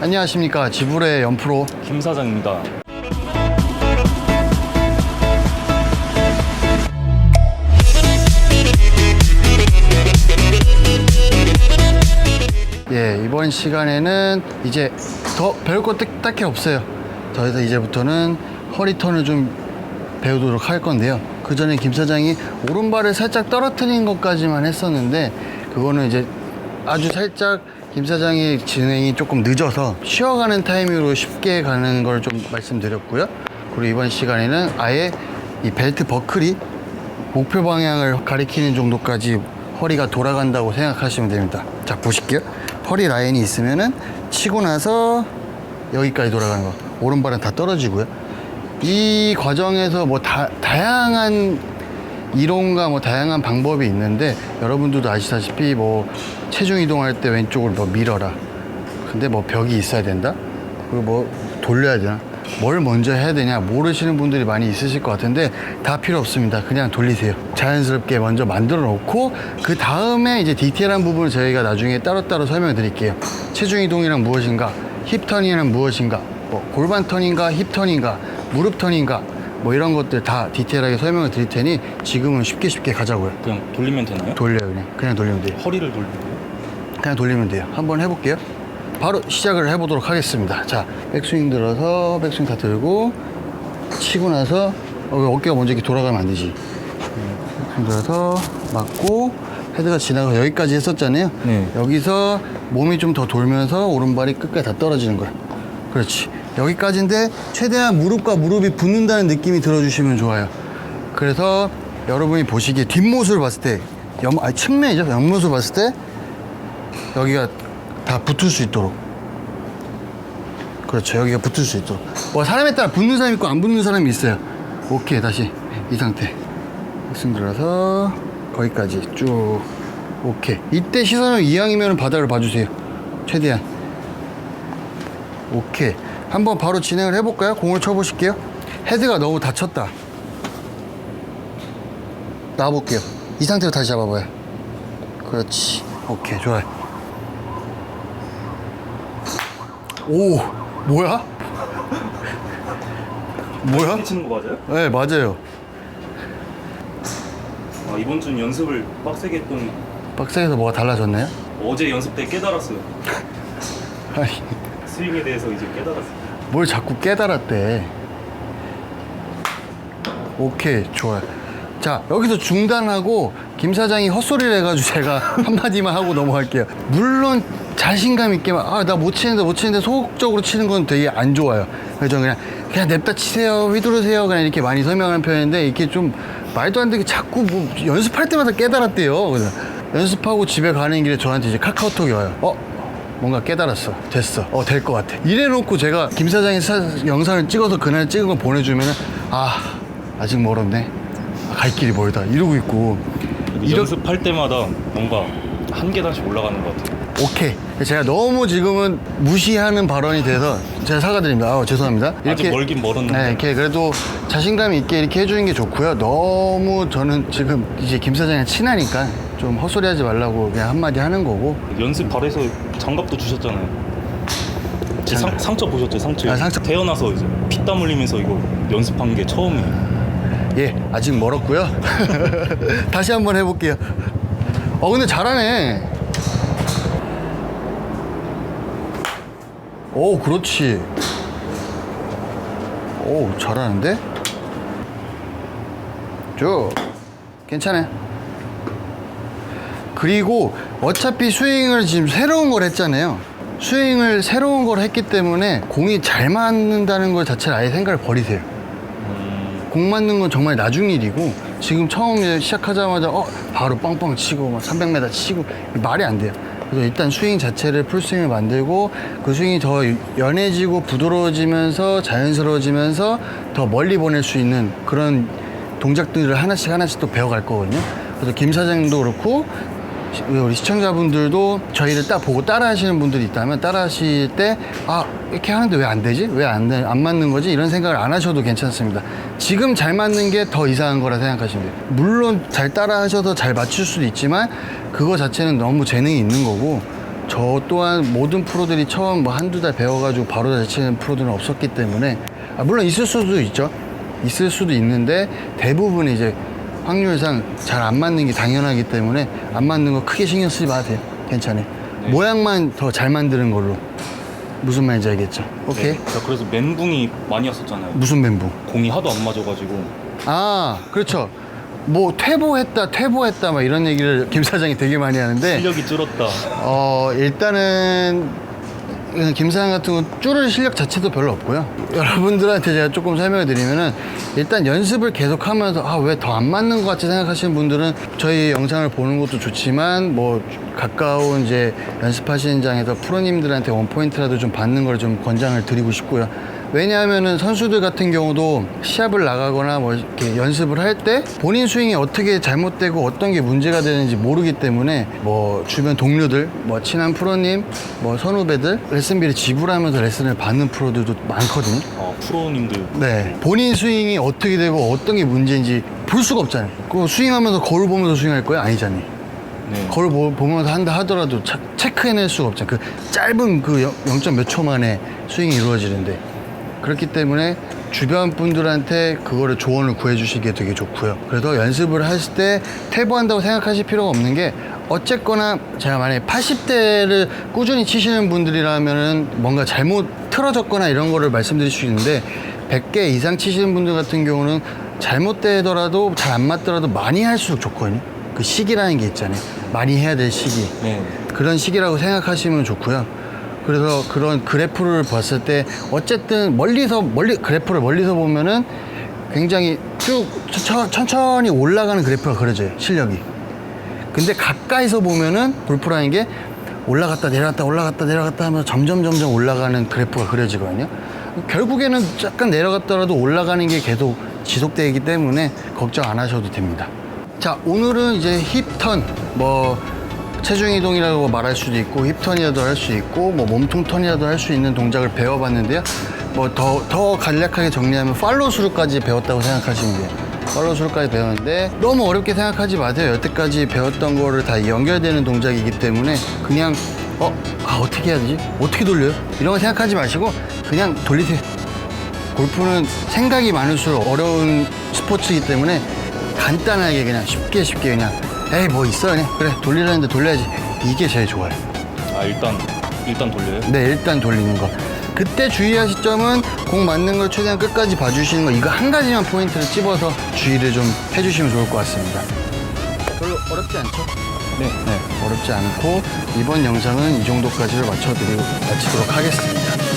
안녕하십니까. 지불의 연프로. 김 사장입니다. 예 이번 시간에는 이제 더 배울 것 딱- 딱히 없어요. 저희서 이제부터는 허리턴을 좀 배우도록 할 건데요. 그 전에 김 사장이 오른발을 살짝 떨어뜨린 것까지만 했었는데 그거는 이제 아주 살짝 김 사장의 진행이 조금 늦어서 쉬어가는 타이밍으로 쉽게 가는 걸 좀 말씀드렸고요 그리고 이번 시간에는 아예 이 벨트 버클이 목표 방향을 가리키는 정도까지 허리가 돌아간다고 생각하시면 됩니다. 자, 보실게요. 허리 라인이 있으면은 치고 나서 여기까지 돌아가는 거. 오른발은 다 떨어지고요. 이 과정에서 뭐 다, 다양한 이론과 뭐 다양한 방법이 있는데 여러분들도 아시다시피 뭐 체중 이동할 때 왼쪽을 뭐 밀어라. 근데 뭐 벽이 있어야 된다. 그리고 뭐 돌려야 되나? 뭘 먼저 해야 되냐 모르시는 분들이 많이 있으실 것 같은데 다 필요 없습니다. 그냥 돌리세요. 자연스럽게 먼저 만들어 놓고 그 다음에 이제 디테일한 부분을 저희가 나중에 따로따로 설명해 드릴게요. 체중 이동이란 무엇인가? 힙 턴이란 무엇인가? 뭐 골반 턴인가? 힙 턴인가? 무릎 턴인가? 뭐 이런 것들 다 디테일하게 설명을 드릴 테니 지금은 쉽게 쉽게 가자고요. 그냥 돌리면 되나요? 돌려요 그냥. 그냥 돌리면 돼요. 허리를 돌리고. 그냥 돌리면 돼요. 한번 해볼게요. 바로 시작을 해보도록 하겠습니다. 자, 백스윙 들어서 백스윙 다 들고 치고 나서 어, 어깨가 먼저 이렇게 돌아가면 안 되지. 백스윙 들어서 맞고 헤드가 지나가 여기까지 했었잖아요. 네. 여기서 몸이 좀 더 돌면서 오른발이 끝까지 다 떨어지는 거야. 그렇지. 여기까지인데 최대한 무릎과 무릎이 붙는다는 느낌이 들어주시면 좋아요. 그래서 여러분이 보시기에 뒷모습을 봤을 때, 옆, 아니, 측면이죠. 옆모습을 봤을 때 여기가 다 붙을 수 있도록. 그렇죠. 여기가 붙을 수 있도록. 뭐 사람에 따라 붙는 사람 있고 안 붙는 사람이 있어요. 오케이. 다시 이 상태. 승 들어서 거기까지 쭉. 오케이. 이때 시선을 이왕이면 바닥을 봐주세요. 최대한. 오케이. 한번 바로 진행을 해볼까요? 공을 쳐보실게요. 헤드가 너무 다쳤다. 놔볼게요. 이 상태로 다시 잡아봐요. 그렇지. 오케이, 좋아요. 오, 뭐야? 뭐야? 치는 거 맞아요? 네, 맞아요. 아, 이번 주는 연습을 빡세게 했더니 빡세게서 뭐가 달라졌나요? 어제 연습 때 깨달았어요. 아니, 스윙에 대해서 이제 깨달았어요. 뭘 자꾸 깨달았대. 오케이, 좋아요. 자, 여기서 중단하고 김 사장이 헛소리를 해가지고 제가 한마디만 하고 넘어갈게요. 물론 자신감 있게만, 아, 나 못 치는데 못 치는데 소극적으로 치는 건 되게 안 좋아요. 그래서 그냥, 그냥 냅다 치세요, 휘두르세요. 그냥 이렇게 많이 설명하는 편인데 이렇게 좀 말도 안 되게 자꾸 뭐 연습할 때마다 깨달았대요. 그래서 연습하고 집에 가는 길에 저한테 이제 카카오톡이 와요. 어? 뭔가 깨달았어. 됐어. 어, 될 것 같아. 이래놓고 제가 김 사장이 사- 영상을 찍어서 그날 찍은 거 보내주면은, 아, 아직 멀었네. 아, 갈 길이 멀다. 이러고 있고. 이렇- 연습할 때마다 뭔가 한 계단씩 올라가는 것 같아요. 오케이. 제가 너무 지금은 무시하는 발언이 돼서 제가 사과드립니다. 아, 죄송합니다. 아직 멀긴 멀었는데. 네, 이렇게 그래도 자신감 있게 이렇게 해주는 게 좋고요. 너무 저는 지금 이제 김 사장이랑 친하니까 좀 헛소리 하지 말라고 그냥 한마디 하는 거고. 연습 발에서 장갑도 주셨잖아요. 제 상, 상처 보셨죠? 상처. 아, 상처. 태어나서 이제 피땀 흘리면서 이거 연습한 게 처음이에요. 예, 아직 멀었고요. 다시 한번 해볼게요. 어, 근데 잘하네. 오, 그렇지. 오, 잘하는데? 쭉. 괜찮아요. 그리고 어차피 스윙을 지금 새로운 걸 했잖아요. 스윙을 새로운 걸 했기 때문에 공이 잘 맞는다는 것 자체를 아예 생각을 버리세요. 공 맞는 건 정말 나중 일이고 지금 처음 시작하자마자 어 바로 빵빵 치고 막 300m 치고 말이 안 돼요. 그래서 일단 스윙 자체를 풀스윙을 만들고 그 스윙이 더 연해지고 부드러워지면서 자연스러워지면서 더 멀리 보낼 수 있는 그런 동작들을 하나씩 하나씩 또 배워갈 거거든요. 그래서 김 사장님도 그렇고 시- 우리 시청자분들도 저희를 딱 보고 따라 하시는 분들이 있다면 따라 하실 때, 아, 이렇게 하는데 왜 안 되지? 왜 안 안 맞는 거지? 이런 생각을 안 하셔도 괜찮습니다. 지금 잘 맞는 게 더 이상한 거라 생각하시면 돼요. 물론 잘 따라 하셔서 잘 맞출 수도 있지만, 그거 자체는 너무 재능이 있는 거고, 저 또한 모든 프로들이 처음 뭐 한두 달 배워가지고 바로 잘 치는 프로들은 없었기 때문에 아, 물론 있을 수도 있죠. 있을 수도 있는데 대부분 이제 확률상 잘 안 맞는 게 당연하기 때문에 안 맞는 거 크게 신경 쓰지 마세요. 괜찮아요. 모양만 더 잘 만드는 걸로. 무슨 말인지 알겠죠? 오케이. 네, 저 그래서 멘붕이 많이 왔었잖아요. 무슨 멘붕? 공이 하도 안 맞아가지고 아, 그렇죠. 뭐 퇴보했다, 퇴보했다 막 이런 얘기를 김 사장이 되게 많이 하는데 실력이 줄었다. 어, 일단은 김 사장 같은 건 줄을 실력 자체도 별로 없고요. 여러분들한테 제가 조금 설명을 드리면은 일단 연습을 계속 하면서 아, 왜 더 안 맞는 것 같이 생각하시는 분들은 저희 영상을 보는 것도 좋지만 뭐 가까운 이제 연습하시는 장에서 프로님들한테 원포인트라도 좀 받는 걸 좀 권장을 드리고 싶고요. 왜냐하면은 선수들 같은 경우도 시합을 나가거나 뭐 이렇게 연습을 할 때 본인 스윙이 어떻게 잘못되고 어떤 게 문제가 되는지 모르기 때문에 뭐 주변 동료들, 뭐 친한 프로님, 뭐 선후배들 레슨비를 지불하면서 레슨을 받는 프로들도 많거든요. 어, 프로님들 네. 본인 스윙이 어떻게 되고 어떤 게 문제인지 볼 수가 없잖아요. 그 스윙하면서 거울 보면서 스윙할 거예요? 아니잖아요. 네. 거울 보- 보면서 한다 하더라도 차- 체크해낼 수가 없잖아요. 그 짧은 그 0. 몇 초 만에 스윙이 이루어지는데 그렇기 때문에 주변 분들한테 그거를 조언을 구해주시기에 되게 좋고요. 그래서 연습을 하실 때 퇴보한다고 생각하실 필요가 없는 게 어쨌거나 제가 만약에 80대를 꾸준히 치시는 분들이라면은 뭔가 잘못 틀어졌거나 이런 거를 말씀드릴 수 있는데 100개 이상 치시는 분들 같은 경우는 잘못되더라도 잘 안 맞더라도 많이 할수록 좋거든요. 그 시기라는 게 있잖아요. 많이 해야 될 시기. 네. 그런 시기라고 생각하시면 좋고요. 그래서 그런 그래프를 봤을 때 어쨌든 멀리서 멀리 그래프를 멀리서 보면은 굉장히 쭉 천- 천천히 올라가는 그래프가 그려져요. 실력이. 근데 가까이서 보면은 골프라는 게 올라갔다 내려갔다 올라갔다 내려갔다 하면서 점점 점점 올라가는 그래프가 그려지거든요. 결국에는 약간 내려갔더라도 올라가는 게 계속 지속되기 때문에 걱정 안 하셔도 됩니다. 자, 오늘은 이제 힙턴, 뭐, 체중 이동이라고 말할 수도 있고, 힙 턴이라도 할 수 있고, 뭐, 몸통 턴이라도 할 수 있는 동작을 배워봤는데요. 뭐, 더, 더 간략하게 정리하면 팔로우 스루까지 배웠다고 생각하시면 돼요. 팔로우 스루까지 배웠는데, 너무 어렵게 생각하지 마세요. 여태까지 배웠던 거를 다 연결되는 동작이기 때문에, 그냥, 어, 아, 어떻게 해야 되지? 어떻게 돌려요? 이런 거 생각하지 마시고, 그냥 돌리세요. 골프는 생각이 많을수록 어려운 스포츠이기 때문에 간단하게 그냥 쉽게 쉽게 그냥 에이 뭐 있어 그냥 그래 돌리라는데 돌려야지. 이게 제일 좋아요. 아 일단 일단 돌려요. 네 일단 돌리는 거. 그때 주의하실 점은 공 맞는 걸 최대한 끝까지 봐주시는 거. 이거 한 가지만 포인트를 찝어서 주의를 좀 해주시면 좋을 것 같습니다. 별로 어렵지 않죠? 네. 네 어렵지 않고 이번 영상은 이 정도까지를 맞춰드리고 마치도록 하겠습니다